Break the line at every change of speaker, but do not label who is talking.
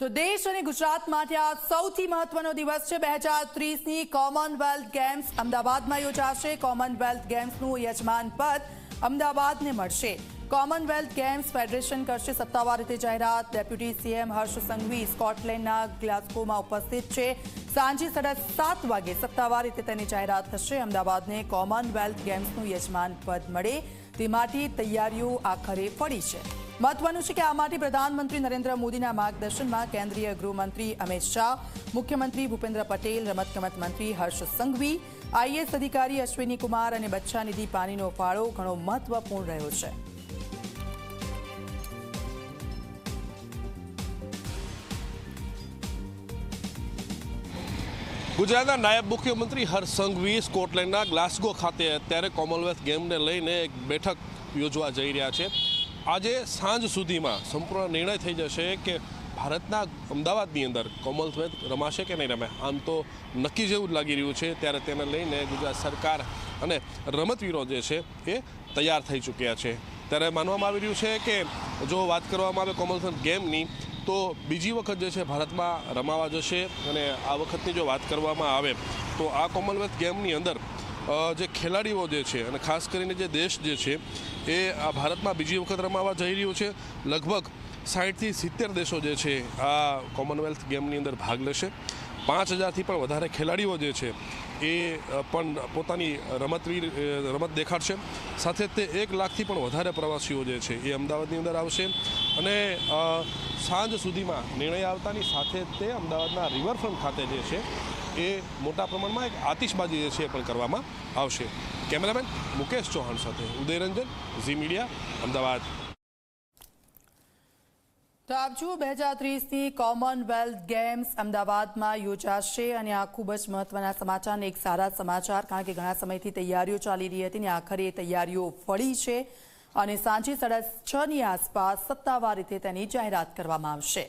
તો દેશ અને ગુજરાત માટે આ સૌથી મહત્વનો દિવસ છે બે હજાર ત્રીસની કોમનવેલ્થ ગેમ્સ. અમદાવાદમાં યોજાશે કોમનવેલ્થ ગેમ્સનું યજમાન પદ અમદાવાદને મળશે. કોમનવેલ્થ ગેમ્સ ફેડરેશન કરશે સત્તાવાર રીતે જાહેરાત. ડેપ્યુટી સીએમ હર્ષ સંઘવી સ્કોટલેન્ડના ગ્લાસ્કોમાં ઉપસ્થિત છે. સાંજે સાડા સાત વાગે સત્તાવાર રીતે તેની જાહેરાત થશે. અમદાવાદને કોમનવેલ્થ ગેમ્સનું યજમાન પદ મળે તે માટે તૈયારીઓ આખરે પડી છે. મહત્વનું છે કે આ માટે પ્રધાનમંત્રી નરેન્દ્ર મોદીના માર્ગદર્શનમાં કેન્દ્રીય ગૃહમંત્રી અમિત શાહ, મુખ્યમંત્રી ભૂપેન્દ્ર પટેલ, રમતગમત મંત્રી હર્ષ સંઘવી આઈએસ અધિકારી અશ્વિની અને બચ્ચાનિધિ પાનીનો ફાળો ઘણો મહત્વપૂર્ણ રહ્યો છે.
ગુજરાતના નાયબ મુખ્યમંત્રી હર્ષ સંઘવી સ્કોટલેન્ડના ગ્લાસ્ગો ખાતે અત્યારે કોમનવેલ્થ ગેમને લઈને એક બેઠક યોજવા જઈ રહ્યા છે. આજે સાંજ સુધીમાં સંપૂર્ણ નિર્ણય થઈ જશે કે ભારતના અમદાવાદની અંદર કોમનવેલ્થ રમાશે કે નહીં રમે. આમ તો નક્કી જેવું જ લાગી રહ્યું છે. ત્યારે તેને લઈને ગુજરાત સરકાર અને રમતવીરો જે છે એ તૈયાર થઈ ચૂક્યા છે. ત્યારે માનવામાં આવી રહ્યું છે કે જો વાત કરવામાં આવે કોમનવેલ્થ ગેમની, તો બીજી વખત જે છે ભારતમાં રમાવા જશે. અને આ વખતની જો વાત કરવામાં આવે, તો આ કોમનવેલ્થ ગેમની અંદર જે ખેલાડીઓ જે છે અને ખાસ કરીને જે દેશ જે છે, એ આ ભારતમાં બીજી વખત રમાવા જઈ રહ્યું છે. લગભગ સાઠથી સિત્તેર દેશો જે છે, આ કોમનવેલ્થ ગેમની અંદર ભાગ લેશે. પાંચ હજારથી પણ વધારે ખેલાડીઓ જે છે, એ પણ પોતાની રમતવી રમત દેખાડશે. સાથે તે એક લાખથી પણ વધારે પ્રવાસીઓ જે છે, એ અમદાવાદની અંદર આવશે. અને સાંજ સુધીમાં નિર્ણય આવતાની સાથે તે અમદાવાદના રિવરફ્રન્ટ ખાતે જે છે એ મોટા પ્રમાણમાં એક આતિશબાજી જે છે એ પણ કરવામાં આવશે. કેમેરામેન મુકેશ ચૌહાણ સાથે ઉદયરંજન, ઝી મીડિયા, અમદાવાદ.
તો આપ જુઓ, બે હજાર ત્રીસની કોમનવેલ્થ ગેમ્સ અમદાવાદમાં યોજાશે અને આ ખૂબ જ મહત્વના સમાચાર અને એક સારા સમાચાર, કારણ કે ઘણા સમયથી તૈયારીઓ ચાલી રહી હતી ને આખરે એ તૈયારીઓ ફળી છે અને સાંજે સાડા છની આસપાસ સત્તાવાર રીતે તેની જાહેરાત કરવામાં આવશે.